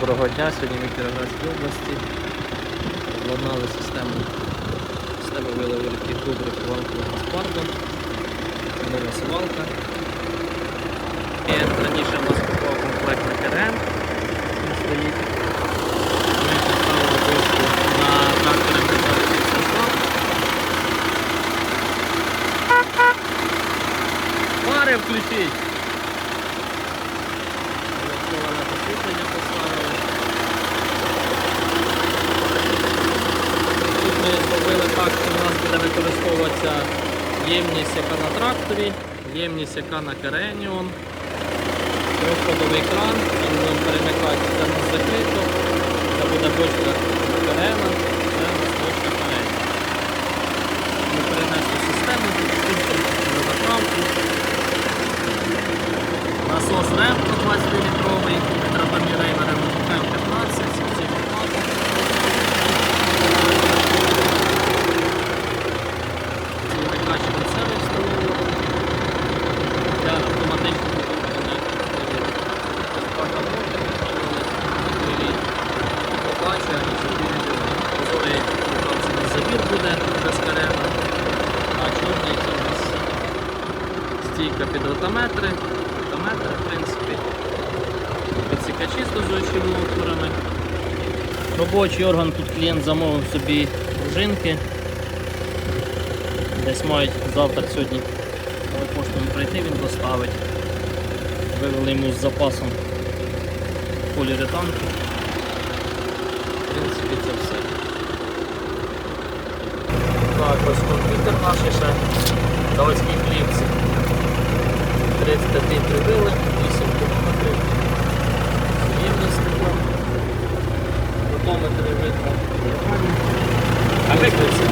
Доброго дня, сьогодні в Кіровоградській області. Обладнали систему, систему вилову рідких добрив Іванкового спарду. Нова сівалка. І раніше в нас купував комплект на КРН. Він стоїть. Ми поставили дошку на трактор МТ-46 Фари включіть! Електроване освітлення поставили. Тут ми що у нас буде використовуватися ємність, яка на тракторі, ємність, яка на Кереніон, трьохходовий кран, там будемо перемикати, у нас закрито, це буде бочка Керена, це бочка Керені. Ми перенесли систему, на заправку. Насос РЕМ 120 літровий, трапомірейвером МП-15, Побачу, прозорий на забір буде без карена, а чорний це у нас стійка під ротометри, ротометри, в принципі, підсікачі з дозуючими отворами. Робочий орган тут клієнт замовив собі пружинки. Десь мають завтра сьогодні але поштом прийти, він доставить. Вивели йому з запасом поліуретанки. Принципі, це все. Так, ось комп'ютер наш ще заводські хлібці. 35 прибили, 8 кілометрів. Ємність таку. Фотометри видно. А викликці.